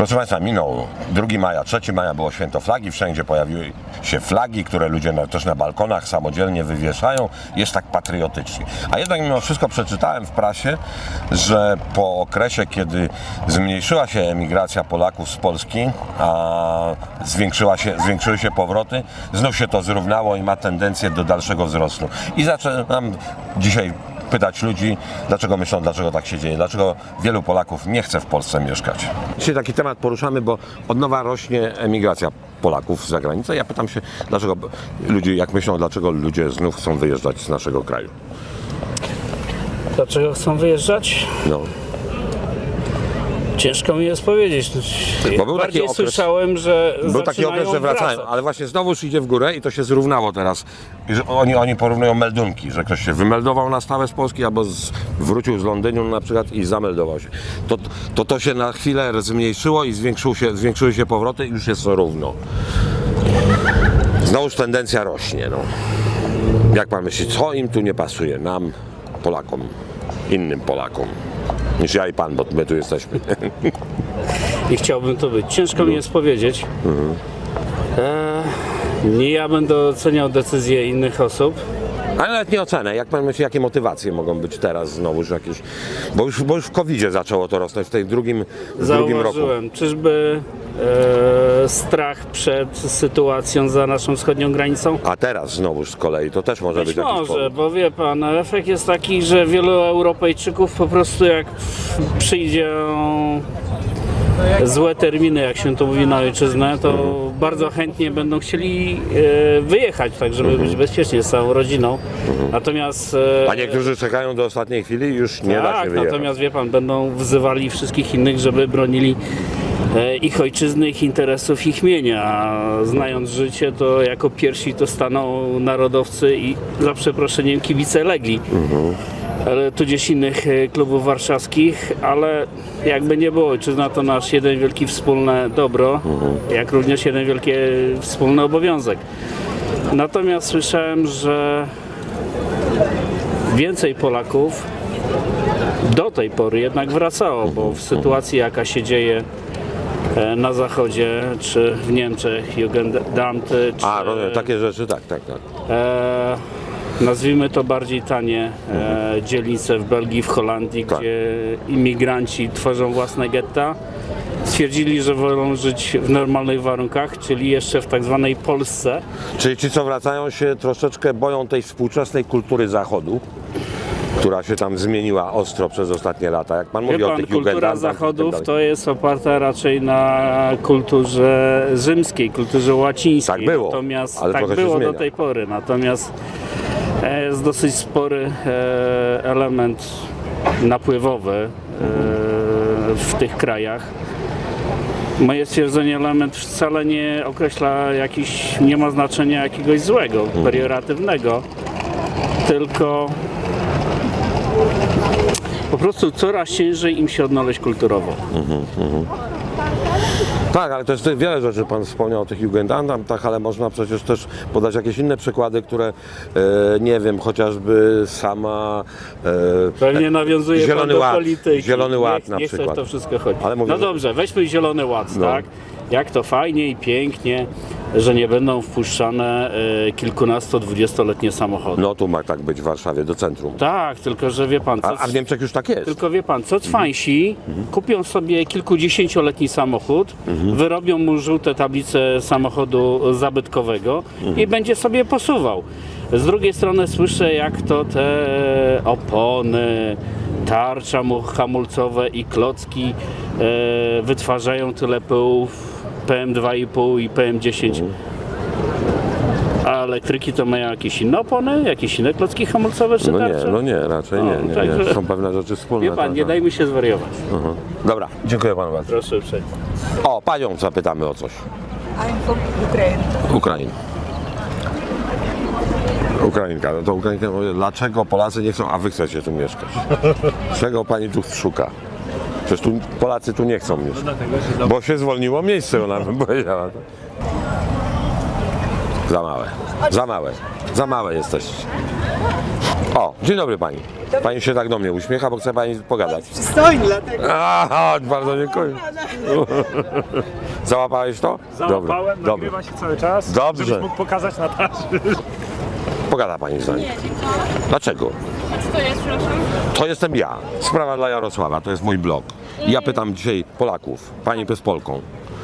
Proszę Państwa, minął 2 maja, 3 maja było święto flagi, wszędzie pojawiły się flagi, które ludzie na, też na balkonach samodzielnie wywieszają. Jest tak patriotycznie. A jednak mimo wszystko przeczytałem w prasie, że po okresie, kiedy zmniejszyła się emigracja Polaków z Polski, a zwiększyła się, zwiększyły się powroty, znów się to zrównało i ma tendencję do dalszego wzrostu. I zaczynam dzisiaj pytać ludzi, dlaczego myślą, dlaczego tak się dzieje, dlaczego wielu Polaków nie chce w Polsce mieszkać. Dzisiaj taki temat poruszamy, bo od nowa rośnie emigracja Polaków za granicę. Ja pytam się, dlaczego ludzie, jak myślą, dlaczego ludzie znów chcą wyjeżdżać z naszego kraju. Dlaczego chcą wyjeżdżać? No. Ciężko mi jest powiedzieć. Bo był taki Bardziej okres- słyszałem, że Był taki okres, że wracają, ale właśnie znowuż idzie w górę i to się zrównało teraz. Że oni, oni porównują meldunki, że ktoś się wymeldował na stałe z Polski albo z, wrócił z Londynu na przykład i zameldował się. To, to to się na chwilę zmniejszyło i zwiększył się, zwiększyły się powroty i już jest równo. Znowuż tendencja rośnie. No. Jak pan myśli, co im tu nie pasuje? Nam, Polakom, innym Polakom. Niż ja i pan, bo my tu jesteśmy. I chciałbym to być. Ciężko mi jest powiedzieć. Mhm. Eee, nie ja będę oceniał decyzje innych osób. Ale nawet nie ocenę. Jak pan myśli, jakie motywacje mogą być teraz znowu, że jakieś. Bo już, bo już w covid zaczęło to rosnąć w tej drugim, w drugim roku. Zauważyłem. Czyżby e, strach przed sytuacją za naszą wschodnią granicą? A teraz znowuż z kolei to też może być, Być jakiś może, powód. bo wie pan, efekt jest taki, że wielu Europejczyków po prostu jak przyjdzie złe terminy, jak się to mówi na ojczyznę, to bardzo chętnie będą chcieli e, wyjechać, tak żeby być bezpiecznie z całą rodziną. Natomiast e, A niektórzy czekają do ostatniej chwili i już nie da się tak, wyjechać. natomiast wie pan, będą wzywali wszystkich innych, żeby bronili e, ich ojczyzny, ich interesów, ich mienia. A Znając życie, to jako pierwsi to staną narodowcy i za przeproszeniem kibice Legii. Ale tudzież innych e, klubów warszawskich, ale jakby nie było, ojczyzna to nasz jeden wielki wspólne dobro, jak również jeden wielki wspólny obowiązek. Natomiast słyszałem, że więcej Polaków do tej pory jednak wracało, bo w sytuacji jaka się dzieje e, na zachodzie, czy w Niemczech, Jugendamty, czy A, rozumiem, takie rzeczy, tak, tak, tak. e, nazwijmy to bardziej tanie e, dzielnice w Belgii, w Holandii, Tak. gdzie imigranci tworzą własne getta. Stwierdzili, że wolą żyć w normalnych warunkach, czyli jeszcze w tak zwanej Polsce. Czyli ci, co wracają się troszeczkę boją tej współczesnej kultury Zachodu, która się tam zmieniła ostro przez ostatnie lata. Jak pan mówi Wie o pan, tych kultura i tak zachodów dalej. to jest oparta raczej na kulturze rzymskiej, kulturze łacińskiej. Tak było, Natomiast ale tak trochę się było do zmienia. tej pory. Natomiast jest dosyć spory e, element napływowy e, w tych krajach. Moje stwierdzenie element wcale nie określa jakiś, nie ma znaczenia jakiegoś złego, Mhm. perioratywnego, tylko po prostu coraz ciężej im się odnaleźć kulturowo. Tak, ale też wiele rzeczy Pan wspomniał o tych Jugendamtach, ale można przecież też podać jakieś inne przykłady, które, e, nie wiem, chociażby sama... E, Pewnie nawiązuje Zielony pan do Ład, polityki. Zielony Ład nie, na nie chcę w przykład. to wszystko chodzić. Ale mówię, no że- dobrze, weźmy Zielony Ład, No. tak? Jak to fajnie i pięknie, że nie będą wpuszczane e, kilkunasto, dwudziestoletnie samochody. no tu ma tak być w Warszawie, do centrum. Tak, tylko że wie pan, co, A, a w Niemczech już tak jest. tylko wie pan, co cwańsi kupią sobie kilkudziesięcioletni samochód, wyrobią mu żółte tablice samochodu zabytkowego i będzie sobie posuwał. Z drugiej strony słyszę, jak to te opony, tarcza mu- hamulcowe i klocki e, wytwarzają tyle pyłów PM2,5 i PM10. A elektryki to mają jakieś inne opony, jakieś inne klocki hamulcowe czy No nie, tarcze? no nie, raczej nie, nie, nie. także- Są pewne rzeczy wspólne. Wie pan, tak, nie tak. dajmy się zwariować. Mhm. Dobra, dziękuję panu bardzo. Proszę uprzejmie. O, panią zapytamy o coś. I'm from Ukraine. Ukraina. Ukrainka, no to Ukrainka mówi, dlaczego Polacy nie chcą, a wy chcecie tu mieszkać? Czego pani tu szuka? Przecież tu Polacy tu nie chcą mieszkać. Bo się zwolniło miejsce, ona bym powiedziała. Za małe. Za małe. Za małe jesteście. O, dzień dobry pani. Pani się tak do mnie uśmiecha, bo chce pani pogadać. Przystojny, dlatego. Aha, bardzo dziękuję. Załapałeś to? Załapałem, Dobra, nagrywa się cały czas, Dobrze. żebyś mógł pokazać Nataszy. Pogada pani z nami. Dlaczego? To jest, przepraszam? To jestem ja. Sprawa dla Jarosława, to jest mój blog. Ja pytam dzisiaj Polaków. Pani to jest Polką.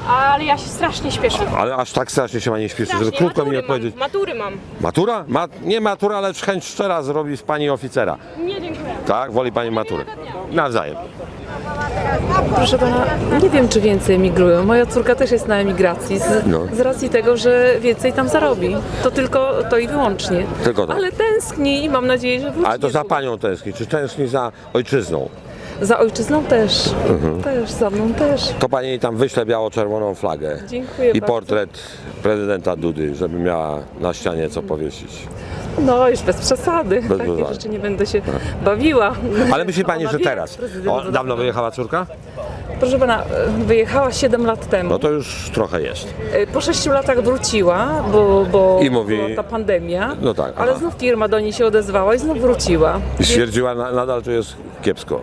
Ale ja się strasznie śpieszę. Ale aż tak strasznie się pani śpieszy, żeby Strasznie, krótko mi matury odpowiedzieć. Mam, matury mam. Matura? Ma, nie matura, lecz chęć szczera zrobi z pani oficera. Nie, dziękuję. Tak? Woli pani maturę. Nawzajem. Proszę pana, nie wiem, czy więcej emigrują. Moja córka też jest na emigracji z, No. z racji tego, że więcej tam zarobi. To tylko to i wyłącznie. Tylko to. Ale tęskni i mam nadzieję, że wróci. Ale to za niedługo. panią tęskni. Czy tęskni za ojczyzną? Za ojczyzną też. Mhm. Też, za mną też. To pani tam wyśle biało-czerwoną flagę. Dziękuję I bardzo. portret prezydenta Dudy, żeby miała na ścianie co powiesić. No, już bez przesady. Takie przesady. rzeczy nie będę się bawiła. Ale myśli pani, Ona że wie, teraz? prezydent O, dawno wyjechała córka? Proszę pana, wyjechała 7 lat temu. No to już trochę jest. Po 6 latach wróciła, bo, bo I mówi- była ta pandemia. No tak, Ale aha. znów firma do niej się odezwała i znów wróciła. I stwierdziła, na, nadal tu jest kiepsko.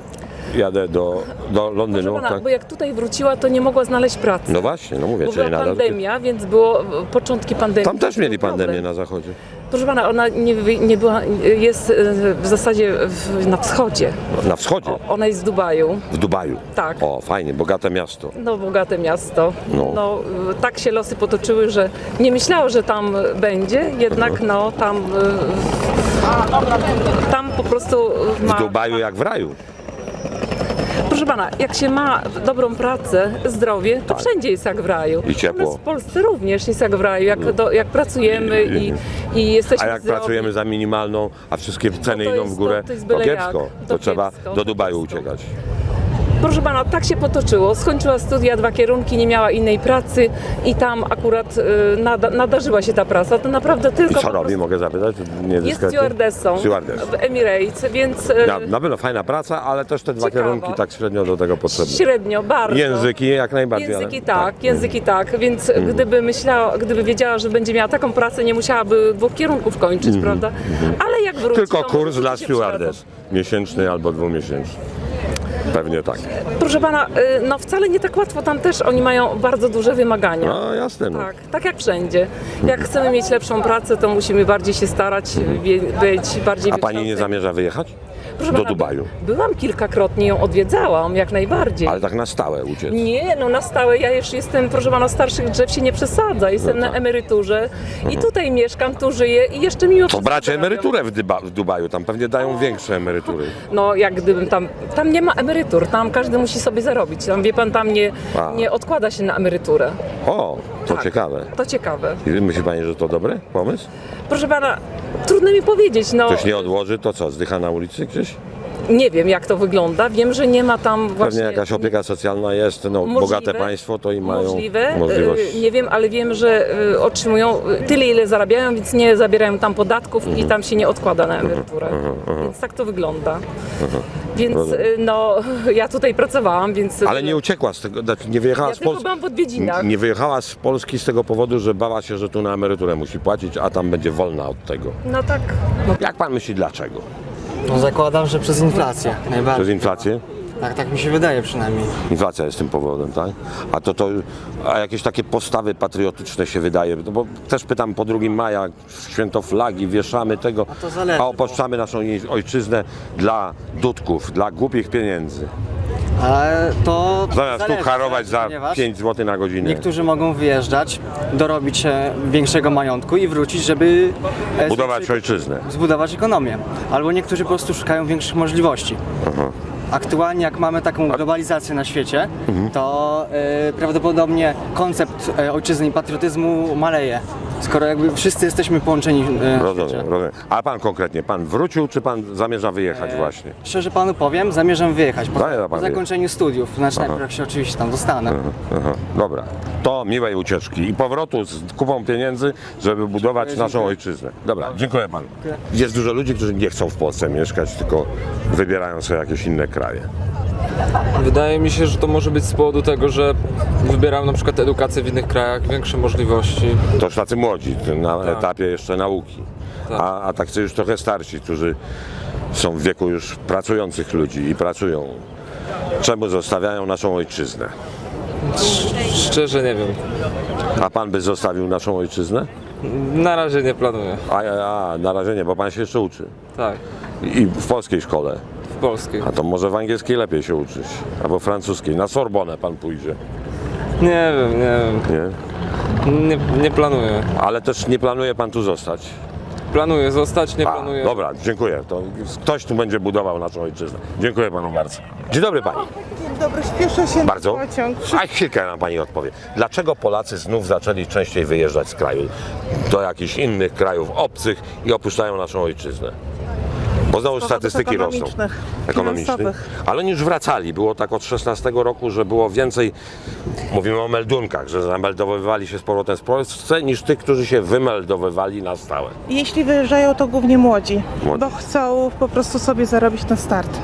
Jadę do, do Londynu. pana, Tak? bo jak tutaj wróciła, to nie mogła znaleźć pracy. No właśnie, no mówię, bo czyli była nadal. pandemia, więc było e, początki pandemii. Tam też mieli pandemię na zachodzie. Proszę pana, ona nie, nie była, jest e, w zasadzie w, na wschodzie. Na wschodzie, Ona jest w Dubaju. w Dubaju. Tak. O, fajnie, bogate miasto. No, bogate miasto. No. No. e, tak się losy potoczyły, że nie myślało, że tam będzie, jednak no tam tam po prostu ma... W Dubaju jak w raju. Proszę pana, jak się ma dobrą pracę, zdrowie, to wszędzie jest jak w raju. Tak. I ciepło. W Polsce również jest jak w raju. Jak, do, jak pracujemy I- i, jesteśmy A jak zdrowi. pracujemy za minimalną, a wszystkie ceny No idą w górę, to- to to kiepsko. To To trzeba kiepsko, do to Dubaju uciekać. Proszę pana, tak się potoczyło. Skończyła studia, dwa kierunki, nie miała innej pracy i tam akurat y, nada, nadarzyła się ta praca. To naprawdę I tylko co po robi, prostu mogę zapytać? Nie Jest dyskretnie? stewardessą Stewardess. w Emirates, więc y, Na, na pewno fajna praca, ale też te dwa Ciekawa. kierunki tak średnio do tego potrzebne. średnio, bardzo. Języki jak najbardziej. Języki ale, tak, języki tak, więc gdyby myślała, gdyby wiedziała, że będzie miała taką pracę, nie musiałaby dwóch kierunków kończyć, prawda? Ale jak wróci, Tylko to może kurs dla się stewardess. Miesięczny albo dwumiesięczny. Pewnie tak. Proszę pana, y, no wcale nie tak łatwo, tam też oni mają bardzo duże wymagania. No jasne. No. Tak, tak jak wszędzie. Jak chcemy mieć lepszą pracę, to musimy bardziej się starać, być bardziej A pani nie wykształceni. zamierza wyjechać? Proszę do pana, Dubaju? Byłam kilkakrotnie, ją odwiedzałam, jak najbardziej. Ale tak na stałe uciec. Nie, no na stałe ja już jestem, proszę pana, starszych drzew się nie przesadza. Jestem No tak. na emeryturze i tutaj mieszkam, tu żyję i jeszcze miło To bracie emeryturę w, Dyba, w Dubaju, tam pewnie dają większe emerytury. No jak gdybym tam, tam nie ma emerytur, tam każdy musi sobie zarobić. Tam wie pan, tam nie, A. nie odkłada się na emeryturę. O, to Tak. ciekawe. To ciekawe. I myśli pani, że to dobry pomysł? Proszę pana, trudno mi powiedzieć, no Ktoś nie odłoży, to co, zdycha na ulicy gdzieś? Nie wiem jak to wygląda. Wiem, że nie ma tam właśnie... Pewnie jakaś opieka socjalna jest, no Możliwe, bogate państwo to i mają Możliwe. możliwość. Y, Nie wiem, ale wiem, że y, otrzymują y, tyle, ile zarabiają, więc nie zabierają tam podatków Mhm. i tam się nie odkłada na emeryturę. Więc tak to wygląda. Więc no, ja tutaj pracowałam, więc... Ale nie uciekła z tego, znaczy nie wyjechała Ja z Polski. byłam w odwiedzinach. Nie wyjechała z Polski z tego powodu, że bała się, że tu na emeryturę musi płacić, a tam będzie wolna od tego. No tak. No, Jak pan myśli dlaczego? No zakładam, że przez inflację Przez najbardziej. inflację? Tak, tak mi się wydaje przynajmniej. Inflacja jest tym powodem, tak? A to, to a jakieś takie postawy patriotyczne się wydaje, no bo też pytam po 2 maja, święto flagi, wieszamy tego, to zależy, a opuszczamy naszą ojczyznę dla dudków, dla głupich pieniędzy. Ale to Zamiast tu zależy, harować za ponieważ 5 zł na godzinę. Niektórzy mogą wyjeżdżać, dorobić się większego majątku i wrócić, żeby e, Budować zwiększyć- ojczyznę. zbudować ekonomię. Albo niektórzy po prostu szukają większych możliwości. Aktualnie jak mamy taką globalizację na świecie, to e, prawdopodobnie koncept e, ojczyzny i patriotyzmu maleje. Skoro jakby wszyscy jesteśmy połączeni e, w świecie. Rozumiem, rozumiem. A pan konkretnie, pan wrócił, czy pan zamierza wyjechać E, właśnie? Szczerze panu powiem, zamierzam wyjechać po, Zamierza pan po wyjechać. zakończeniu studiów. Znaczy najpierw jak się oczywiście tam dostanę. Aha, dobra. To miłej ucieczki i powrotu z kupą pieniędzy, żeby budować naszą ojczyznę. Dobra, dziękuję panu. Jest dużo ludzi, którzy nie chcą w Polsce mieszkać, tylko wybierają sobie jakieś inne kraje. Wydaje mi się, że to może być z powodu tego, że wybieram na przykład edukację w innych krajach, większe możliwości. To już tacy młodzi, na Tak. etapie jeszcze nauki. Tak. A, a tacy już trochę starsi, którzy są w wieku już pracujących ludzi i pracują. Czemu zostawiają naszą ojczyznę? Szczerze nie wiem. A pan by zostawił naszą ojczyznę? Na razie nie planuję. A, a na razie nie, bo pan się jeszcze uczy. Tak, I w polskiej szkole. w polskiej. A to może w angielskiej lepiej się uczyć. Albo francuskiej. Na Sorbonę pan pójdzie. Nie wiem, nie Nie? wiem. Nie, nie planuję. Ale też nie planuje pan tu zostać. Planuję zostać, nie A, planuję. dobra, dziękuję. To ktoś tu będzie budował naszą ojczyznę. Dziękuję panu bardzo. Dzień dobry pani. Dobry, śpieszę się Bardzo. na pociąg. A chwilkę nam pani odpowie. Dlaczego Polacy znów zaczęli częściej wyjeżdżać z kraju do jakichś innych krajów obcych i opuszczają naszą ojczyznę? Bo znowu statystyki rosną. ekonomicznych. Ale oni już wracali. Było tak od 16 roku, że było więcej, mówimy o meldunkach, że zameldowywali się z powrotem w Polsce niż tych, którzy się wymeldowywali na stałe. Jeśli wyjeżdżają, to głównie młodzi, Młodzi. bo chcą po prostu sobie zarobić na start.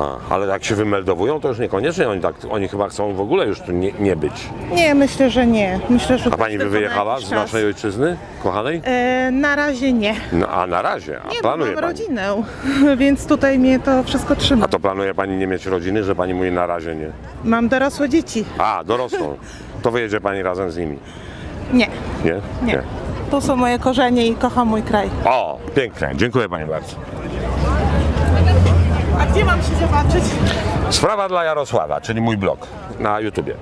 A, ale jak się wymeldowują, to już niekoniecznie oni, tak, oni chyba chcą w ogóle już tu nie, nie być. Nie, myślę, że nie. Myślę, że A pani by tylko na wyjechała jakiś z czas. naszej ojczyzny, kochanej? E, na razie nie. No, a na razie, a Nie, bo planuje mam pani. rodzinę, więc tutaj mnie to wszystko trzyma. A to planuje pani nie mieć rodziny, że pani mówi na razie nie? Mam dorosłe dzieci. A, dorosłą. To wyjedzie pani razem z nimi. Nie, Nie? nie. Tu są moje korzenie i kocham mój kraj. O, pięknie. Dziękuję pani bardzo. Gdzie mam się zobaczyć? Sprawa dla Jarosława, czyli mój blog na YouTubie.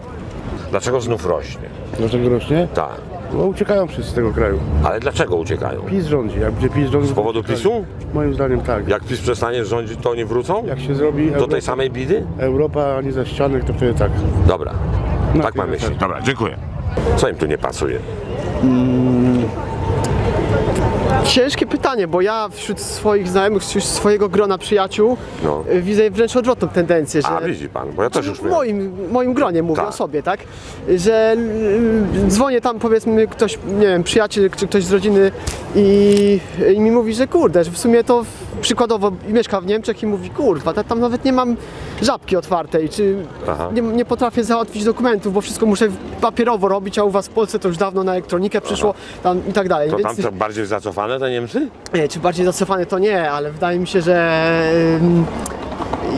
Dlaczego znów rośnie? Dlaczego rośnie? Tak. No uciekają wszyscy z tego kraju. Ale dlaczego uciekają? PiS rządzi. Jak będzie PiS rządzi... Z powodu PiSu? Moim zdaniem tak. Jak PiS przestanie rządzić, to oni wrócą? Jak się zrobi Do Europa, tej samej bidy? Europa, a nie za ścianek, to wtedy tak. Dobra. No, tak mam tyle, myśli. tak. Dobra, dziękuję. Co im tu nie pasuje? Ciężkie pytanie, bo ja wśród swoich znajomych, wśród swojego grona przyjaciół No. y, widzę wręcz odwrotną tendencję, że A, widzi pan, bo ja też już w moim, moim gronie mówię Tak. o sobie, tak? Że y, dzwonię tam powiedzmy ktoś, nie wiem, przyjaciel czy ktoś z rodziny i, i mi mówi, że kurde, że w sumie to w- przykładowo mieszka w Niemczech i mówi, kurwa, ta- tam nawet nie mam żabki otwartej, czy Aha. nie, nie potrafię załatwić dokumentów, bo wszystko muszę papierowo robić, a u was w Polsce to już dawno na elektronikę przyszło tam i tak dalej. To Więc- tam to bardziej zacofane te Niemcy? nie, czy bardziej zacofane to nie, ale wydaje mi się, że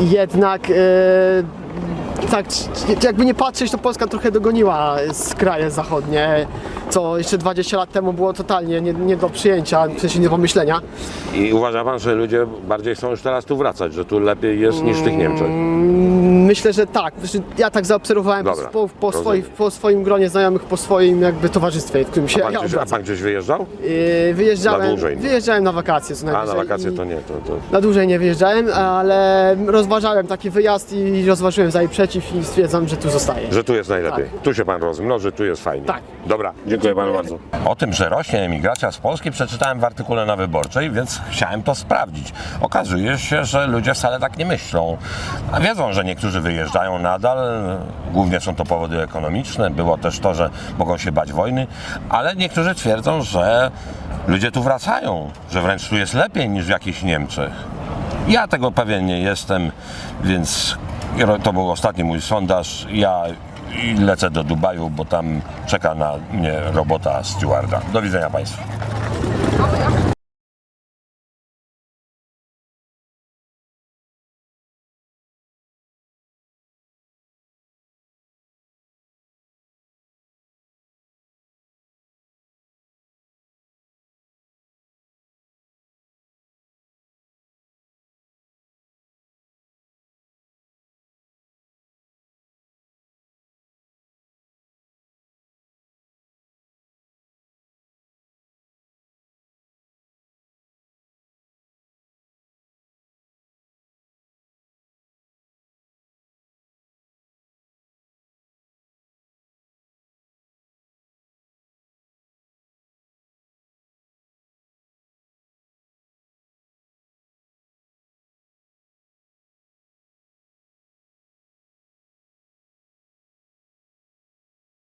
jednak y, tak, jakby nie patrzeć, to Polska trochę dogoniła z kraje zachodnie, co jeszcze 20 lat temu było totalnie nie, nie do przyjęcia, w sensie nie do pomyślenia. I uważa pan, że ludzie bardziej chcą już teraz tu wracać, że tu lepiej jest niż w tych Niemczech? Myślę, że tak. Znaczy, Ja tak zaobserwowałem Dobra, po, po, swoich, po swoim gronie znajomych, po swoim jakby towarzystwie, w którym się A pan, ja gdzieś, a obracam. pan gdzieś wyjeżdżał? Yy, Na wyjeżdżałem, dłużej, nie? wyjeżdżałem na wakacje co A, najwyżej. na wakacje i- to nie, to, to... Na dłużej nie wyjeżdżałem, ale rozważałem taki wyjazd i rozważyłem za i przeciw i stwierdzam, że tu zostaję. Że tu jest najlepiej. Tak. Tu się pan rozmnoży, tu jest fajnie. Tak. Dobra, dziękuję panu bardzo. O tym, że rośnie emigracja z Polski przeczytałem w artykule na Wyborczej, więc chciałem to sprawdzić. Okazuje się, że ludzie wcale tak nie myślą. A wiedzą, że niektórzy wyjeżdżają nadal, głównie są to powody ekonomiczne, było też to, że mogą się bać wojny, ale niektórzy twierdzą, że ludzie tu wracają, że wręcz tu jest lepiej niż w jakichś Niemczech. Ja tego pewien nie jestem, więc to był ostatni mój sondaż. Ja lecę do Dubaju, bo tam czeka na mnie robota stewarda. Do widzenia Państwu.